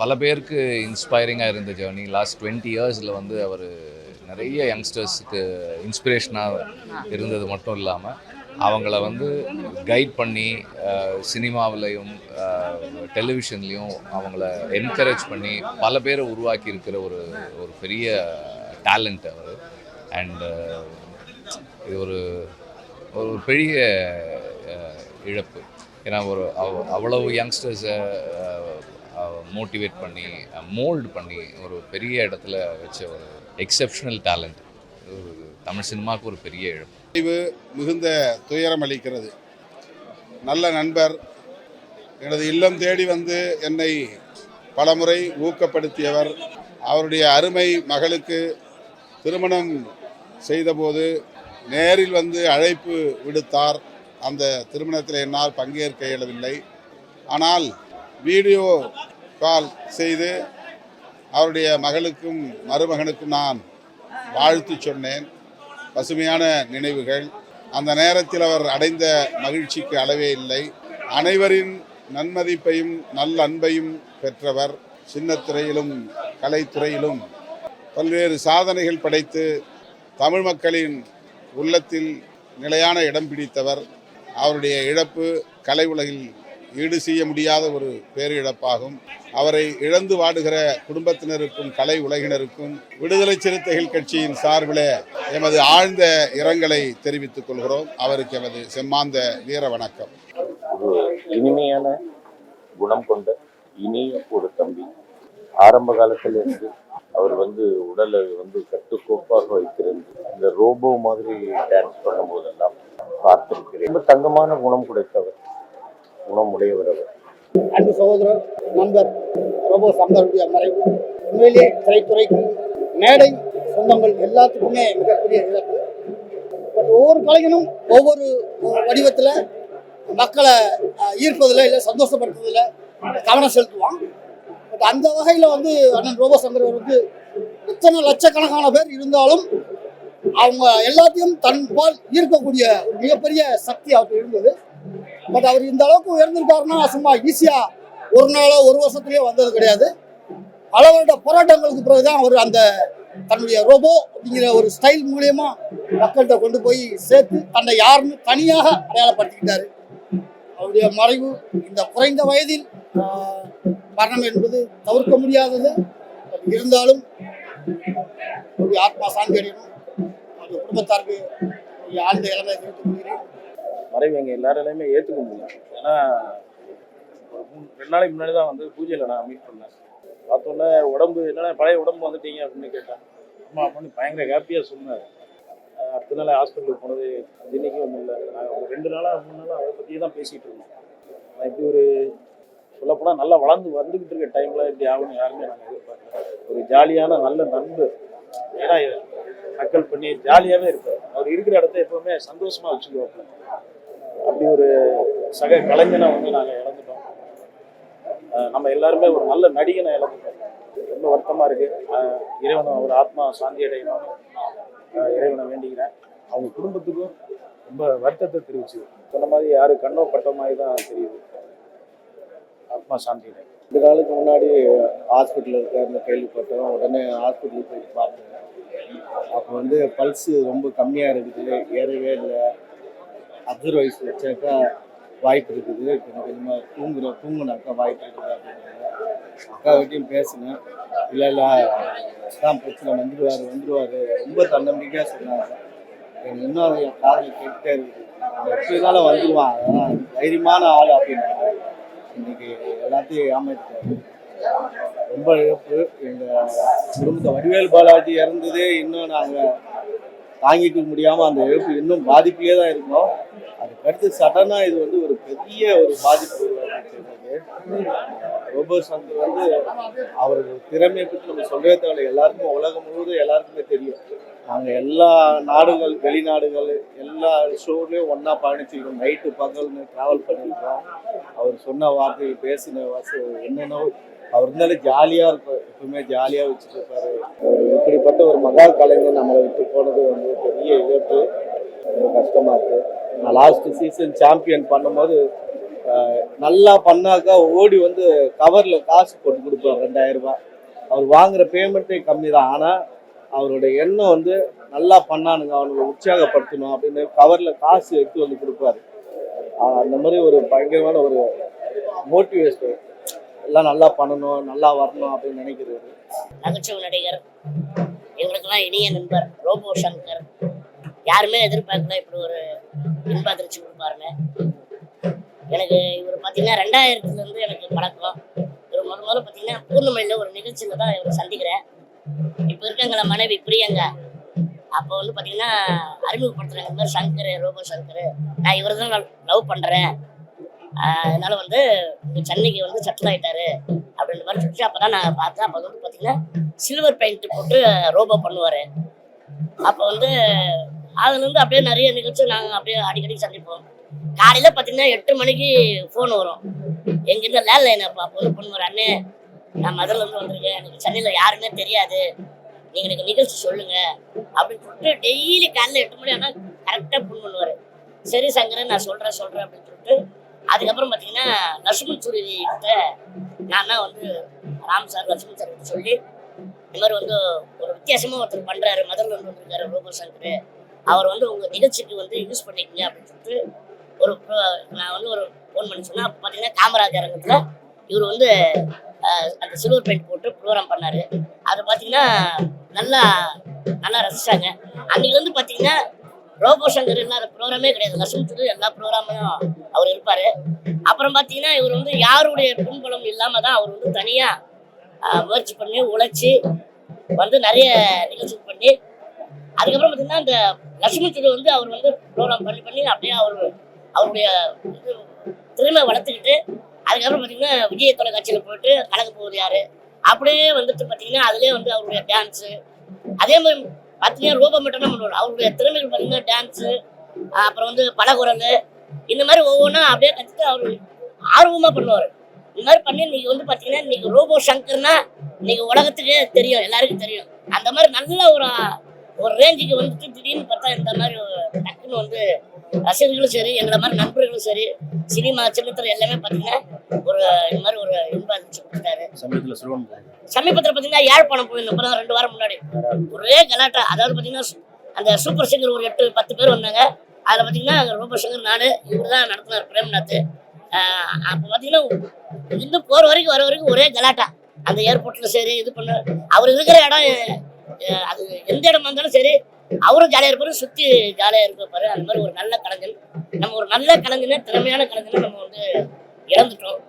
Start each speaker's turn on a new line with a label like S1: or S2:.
S1: பல பேருக்கு இன்ஸ்பைரிங்காக இருந்த ஜேர்னி லாஸ்ட் டுவெண்ட்டி இயர்ஸில் வந்து அவர் நிறைய யங்ஸ்டர்ஸுக்கு இன்ஸ்பிரேஷனாக இருந்தது மட்டும் இல்லாமல் அவங்கள வந்து கைட் பண்ணி சினிமாவிலையும் டெலிவிஷன்லேயும் அவங்கள என்கரேஜ் பண்ணி பல பேரை உருவாக்கி இருக்கிற ஒரு ஒரு பெரிய டேலண்ட் அவர். அண்ட் இது ஒரு ஒரு பெரிய இழப்பு. ஏன்னா ஒரு அவ்வளவு யங்ஸ்டர்ஸை மோட்டிவேட் பண்ணி மோல்டு பண்ணி ஒரு பெரிய இடத்துல வச்ச ஒரு எக்ஸெப்ஷனல் டேலண்ட் ஒரு தமிழ் சினிமாவுக்கு ஒரு பெரிய இழப்பு.
S2: முடிவு மிகுந்த துயரம் அளிக்கிறது. நல்ல நண்பர் எனது இல்லம் தேடி வந்து என்னை பலமுறை ஊக்கப்படுத்தியவர் அவருடைய அருமை மகளுக்கு திருமணம் செய்தபோது நேரில் வந்து அழைப்பு விடுத்தார். அந்த திருமணத்தில் என்னால் பங்கேற்க இயலவில்லை. ஆனால் வீடியோ கால் செய்து அவருடைய மகளுக்கும் மருமகனுக்கும் நான் வாழ்த்து சொன்னேன். பசுமையான நினைவுகள். அந்த நேரத்தில் அவர் அடைந்த மகிழ்ச்சிக்கு அளவே இல்லை. அனைவரின் நன்மதிப்பையும் நல்ல அன்பையும் பெற்றவர் சின்னத்துறையிலும் கலைத்துறையிலும் பல்வேறு சாதனைகள் படைத்து தமிழ் மக்களின் உள்ளத்தில் நிலையான இடம் பிடித்தவர். அவருடைய இழப்பு கலை உலகில் ஈடு செய்ய முடியாத ஒரு பேரிழப்பாகும். அவரை இழந்து வாடுகிற குடும்பத்தினருக்கும் கலை உலகினருக்கும் விடுதலை சிறுத்தைகள் கட்சியின் சார்பில் எமது ஆழ்ந்த இரங்கலை தெரிவித்துக் கொள்கிறோம். அவருக்கு எமது செம்மாந்த வீர வணக்கம்.
S3: ஒரு இனிமையான குணம் கொண்ட இனிய ஒரு தம்பி. ஆரம்ப காலத்தில் இருந்து அவர் வந்து உடலை வந்து கட்டுக்கோப்பாக வைத்திருந்து இந்த ரோபோ மாதிரி டான்ஸ் பண்ணும் போதெல்லாம் பார்த்திருக்கிறேன். ரொம்ப தங்கமான குணம் கிடைத்தவர். குணமுடையவர்
S4: அன்பு சகோதரர் நண்பர் ரோபோ சங்கருடைய மறைவு. உண்மையிலே திரைத்துறைக்கும் மேடை சொந்தங்கள் எல்லாத்துக்குமே மிகப்பெரிய இழப்பு. பட் ஒவ்வொரு கலைஞனும் ஒவ்வொரு வடிவத்தில் மக்களை ஈர்ப்பதில் இல்லை சந்தோஷப்படுத்துறதுல கவனம் செலுத்துவான். பட் அந்த வகையில் வந்து அண்ணன் ரோபோ சங்கர் வந்து இத்தனை லட்சக்கணக்கான பேர் இருந்தாலும் அவங்க எல்லாத்தையும் தன்பால் ஈர்க்கக்கூடிய ஒரு மிகப்பெரிய சக்தி அவருக்கு இருந்தது. பட் அவர் இந்த அளவுக்கு உயர்ந்திருக்காருன்னா சும்மா ஈஸியா ஒரு நாளோ ஒரு வருஷத்துலயோ வந்தது கிடையாது. பல வருட போராட்டங்களுக்கு பிறகுதான் அவர் அந்த தன்னுடைய ரோபோ அப்படிங்கிற ஒரு ஸ்டைல் மூலியமா மக்கள்கிட்ட கொண்டு போய் சேர்த்து தன்னை யாருன்னு தனியாக அடையாளப்படுத்திக்கிட்டாரு. அவருடைய மறைவு இந்த குறைந்த வயதில் மரணம் என்பது தவிர்க்க முடியாதது. இருந்தாலும் அவருடைய ஆத்மா சாந்தி அடையணும் அவருடைய குடும்பத்தாருக்கு ஆழ்ந்த இளமை தெரிவித்துக் கொள்கிறேன்.
S5: மறைவு எங்கள் எல்லாராலையுமே ஏற்றுக்க முடியல. ஏன்னா ஒரு மூணு ரெண்டு நாளைக்கு முன்னாடி தான் வந்து பூஜையில் நான் மீட் பண்ணேன். பார்த்தோன்னே உடம்பு என்னடா பழைய உடம்பு வந்துட்டீங்க அப்படின்னு கேட்டேன். அம்மா அப்படின்னு பயங்கர ஹாப்பியாக சொன்னார். அடுத்த நாள் ஹாஸ்பிட்டலுக்கு போனது இன்னைக்கும் ஒன்றும் இல்லை. நாங்கள் ஒரு ரெண்டு நாளாக மூணு நாளாக அதை பற்றியே தான் பேசிகிட்டு இருந்தோம். நான் இப்படி ஒரு சொல்லப்போனால் நல்லா வளர்ந்து வந்துக்கிட்டு இருக்க டைமில் இப்படி ஆகணும் யாருமே நாங்கள் எதிர்பார்க்கல. ஒரு ஜாலியான நல்ல நண்பு. ஏன்னா நக்கல் பண்ணி ஜாலியாகவே இருப்பார். அவர் இருக்கிற இடத்த எப்போவுமே சந்தோஷமாக வச்சுக்குவாப்புல. அப்படி ஒரு சக கலைஞனை வந்து நாங்கள் இழந்துட்டோம். நம்ம எல்லாருமே ஒரு நல்ல நடிகனை இழந்துட்டோம். ரொம்ப வருத்தமாக இருக்குது இறைவனை ஒரு ஆத்மா சாந்தி அடையணும்னு இறைவனை வேண்டிக்கிறேன். அவங்க குடும்பத்துக்கும் ரொம்ப வருத்தத்தை தெரிவிச்சு சொன்ன மாதிரி யாரு கண்ணோ பட்ட மாதிரி தான் தெரியுது. ஆத்மா சாந்தி அடையும்
S6: ரெண்டு நாளுக்கு முன்னாடி ஹாஸ்பிட்டலில் இருக்காருன்னு கேள்விப்பட்டோம் உடனே ஹாஸ்பிட்டலுக்கு போய் பார்த்தேன் அப்போ வந்து பல்ஸு ரொம்ப கம்மியாக இருக்குது ஏறவே இல்லை. அப்சர்வைஸ் வச்சாக்கா வாய்ப்பு இருக்குது. கொஞ்சம் கொஞ்சமாக தூங்குறோம் தூங்குனாக்கா வாய்ப்பு இருக்குது அப்படின்னாங்க. அக்கா கிட்டையும் பேசினேன். இல்லை இல்லை தான் பிரச்சனை. வந்துடுவார் வந்துடுவார் ரொம்ப தன்னம்பிக்கையாக சொன்னாங்க. எனக்கு இன்னும் என் காதல் கேட்டுட்டே இருக்குது. அவன் வந்துடுவான் அதான் தைரியமான ஆள் அப்படின்னாங்க. இன்னைக்கு எல்லாத்தையும் ஏமாத்திட்டாரு. ரொம்ப இழப்பு. எங்கள் குடும்பத்தை வடிவேல் பாலாஜி இறந்ததே இன்னும் நாங்கள் தாங்கிக்க முடியாமல் அந்த இழப்பு இன்னும் பாதிப்பிலே தான் இருக்கோம். அதுக்கடுத்து சடனாக இது வந்து ஒரு பெரிய ஒரு பாதிப்பு உருவாக்கிட்டு ரோபோ சங்கர் வந்து அவர் திறமையை பற்றி நம்ம சொல்லவே தேவையில்லை. எல்லாருக்கும் உலகம் முழுவதும் எல்லாருக்குமே தெரியும். நாங்கள் எல்லா நாடுகள் வெளிநாடுகள் எல்லா ஷோலையும் ஒன்றா பயணிச்சிருக்கோம். நைட்டு பகல்னு ட்ராவல் பண்ணியிருக்கோம். அவர் சொன்ன வார்த்தைகள் பேசின வாச என்னென்னோ அவர் இருந்தாலும் ஜாலியாக இருக்கும் எப்பவுமே ஜாலியாக வச்சுட்டு இருப்பாரு இப்படிப்பட்ட ஒரு மகா கலைஞர் நம்மளை விட்டு போனது வந்து பெரிய இழப்பு. ரொம்ப கஷ்டமாக இருக்குது நான் லாஸ்ட் சீசன் சாம்பியன் பண்ணும்போது நல்லா பண்ணாக்கா ஓடி வந்து கவரில் காசு போட்டு கொடுப்பாரு ரெண்டாயிரரூபா அவர் வாங்குற பேமெண்ட்டே கம்மி தான் ஆனால் அவருடைய எண்ணம் வந்து நல்லா பண்ணானுங்க அவனுங்களை உற்சாகப்படுத்தணும் அப்படின்னு கவரில் காசு எடுத்து வந்து கொடுப்பாரு. அந்த மாதிரி ஒரு பயங்கரமான ஒரு மோட்டிவேஷன் எல்லாம் நல்லா பண்ணணும் நல்லா வரணும் அப்படின்னு நினைக்கிறது
S7: நகைச்சுவை நடிகர் எங்களுக்கெல்லாம் இனிய நண்பர் ரோபோ சங்கர். யாருமே எதிர்பார்க்கல இப்படி ஒரு இன்ப அதிர்ச்சி கொடுப்பாருன்னு எனக்கு இவர் பார்த்தீங்கன்னா ரெண்டாயிரத்துலேருந்து எனக்கு பழக்கம். இவர் முதல் முதல்ல பார்த்தீங்கன்னா பூர்ணமல்லியில் ஒரு நிகழ்ச்சியில் தான் இவரை சந்திக்கிறேன். இப்போ இருக்காங்கள மனைவி பிரியங்கா. அப்போ வந்து பார்த்தீங்கன்னா அறிமுகப்படுத்துகிறாங்க இந்த மாதிரி சங்கர் ரோபோ சங்கர். நான் இவரை தான் லவ் பண்ணுறேன் அதனால வந்து இங்க சென்னைக்கு வந்து செட்டில் ஆகிட்டாரு அப்படின்ற மாதிரி சொல்லிட்டு அப்போ தான் நான் பார்த்தேன். அப்போ வந்து பார்த்தீங்கன்னா சில்வர் பெயிண்ட் போட்டு ரோபோ பண்ணுவார். அப்போ வந்து அதுலேருந்து அப்படியே நிறைய நிகழ்ச்சி நாங்கள் அப்படியே அடிக்கடி சந்திப்போம். காலையில் பார்த்தீங்கன்னா எட்டு மணிக்கு ஃபோன் வரும். எங்கேருந்து லேண்ட்லைன் அப்போ அப்போ வந்து பண்ணுவார் அண்ணே. நான் மதுரிலேருந்து வந்திருக்கேன். எனக்கு சென்னையில் யாருமே தெரியாது. நீங்கள் எனக்கு நிகழ்ச்சி சொல்லுங்கள் அப்படின்னு சொல்லிட்டு டெய்லி காலையில் எட்டு மணி ஆனால் கரெக்டாக ஃபோன் பண்ணுவார். சரி சங்கரன் நான் சொல்கிறேன் சொல்கிறேன் அப்படின்னு சொல்லிட்டு அதுக்கப்புறம் பார்த்தீங்கன்னா லட்சுமண் சூரிய கிட்ட நான் தான் வந்து ராம் சார் லட்சுமண் சார் சொல்லி இந்த மாதிரி வந்து ஒரு வித்தியாசமாக ஒருத்தர் பண்ணுறாரு மதுரில் வந்து வந்திருக்காரு ரோபோ சங்கர். அவர் வந்து உங்க நிகழ்ச்சிக்கு வந்து யூஸ் பண்ணிக்கங்க அப்படின்னு சொல்லிட்டு ஒரு நான் வந்து ஒரு ஃபோன் பண்ணி சொன்னா அப்போ பார்த்தீங்கன்னா காமராஜ் அரங்கத்தில் இவர் வந்து அந்த சில்வர் பெயிண்ட் போட்டு ப்ரோக்ராம் பண்ணாரு. அது பார்த்தீங்கன்னா நல்லா நல்லா ரசிச்சாங்க. அன்னைக்கு வந்து பார்த்தீங்கன்னா ரோபோ சங்கர் இல்லாத ப்ரோக்ராமே கிடையாது. லட்சுமி எல்லா ப்ரோக்ராமையும் அவர் இருப்பாரு. அப்புறம் பார்த்தீங்கன்னா இவர் வந்து யாருடைய பின்புலம் இல்லாம தான் அவர் வந்து தனியா முயற்சி பண்ணி உழைச்சி வந்து நிறைய நிகழ்ச்சி அதுக்கப்புறம் பார்த்தீங்கன்னா இந்த லட்சுமி திரு வந்து அவர் வந்து ப்ரோக்ராம் பண்ணி பண்ணி அப்படியே அவர் அவருடைய இது திறமை வளர்த்துக்கிட்டு அதுக்கப்புறம் பார்த்தீங்கன்னா விஜய தொலைக்காட்சியில் போயிட்டு கலக்க போகுது யார்? அப்படியே வந்துட்டு பார்த்தீங்கன்னா அதுலேயே வந்து அவருடைய டான்ஸு அதே மாதிரி பார்த்தீங்கன்னா ரூபம் மட்டும் தான் பண்ணுவார்? அவருடைய திறமைகள் பார்த்தீங்கன்னா டான்ஸு அப்புறம் வந்து பலகுரல் இந்த மாதிரி ஒவ்வொன்றா அப்படியே கற்றுட்டு அவர் ஆர்வமாக பண்ணுவார். இந்த மாதிரி பண்ணி நீங்கள் வந்து பார்த்தீங்கன்னா நீங்கள் ரோபோ சங்கர்னா இன்னைக்கு உலகத்துக்கே தெரியும் எல்லாருக்கும் தெரியும். அந்த மாதிரி நல்ல ஒரு ஒரு ரேஞ்சுக்கு வந்துட்டு திடீர்னு பார்த்தா இந்த மாதிரி டக்குன்னு வந்து ரசிகர்களும் சரி எங்களை மாதிரி நண்பர்களும் சரி சினிமா சின்னத்திரை எல்லாமே பார்த்தீங்கன்னா ஒரு இந்த மாதிரி ஒரு இன்ப அதிர்ச்சி
S5: சிறுவன்
S7: சமீபத்தில் பார்த்தீங்கன்னா யாழ்ப்பாணம் போயிருந்தோம். ரெண்டு வாரம் முன்னாடி. ஒரே கலாட்டா. அதாவது பார்த்தீங்கன்னா அந்த சூப்பர் சிங்கர் ஒரு எட்டு பத்து பேர் வந்தாங்க. அதில் பார்த்தீங்கன்னா ரூபர் சிங்கர் நான் இவர் தான் நடத்தினார் பிரேம்நாத். அப்போ பார்த்தீங்கன்னா இன்னும் போகிற வரைக்கும் வர வரைக்கும் ஒரே கலாட்டா. அந்த ஏர்போர்ட்டில் சரி இது பண்ண அவர் இருக்கிற இடம் அது எந்த இடமா இருந்தாலும் சரி அவரும் ஜாலியாக இருப்பாரு சுற்றி ஜாலியாக இருப்பாரு அந்த மாதிரி ஒரு நல்ல கலைஞன். நம்ம ஒரு நல்ல கலைஞனை திறமையான கலைஞனை நம்ம வந்து இழந்துட்டோம்.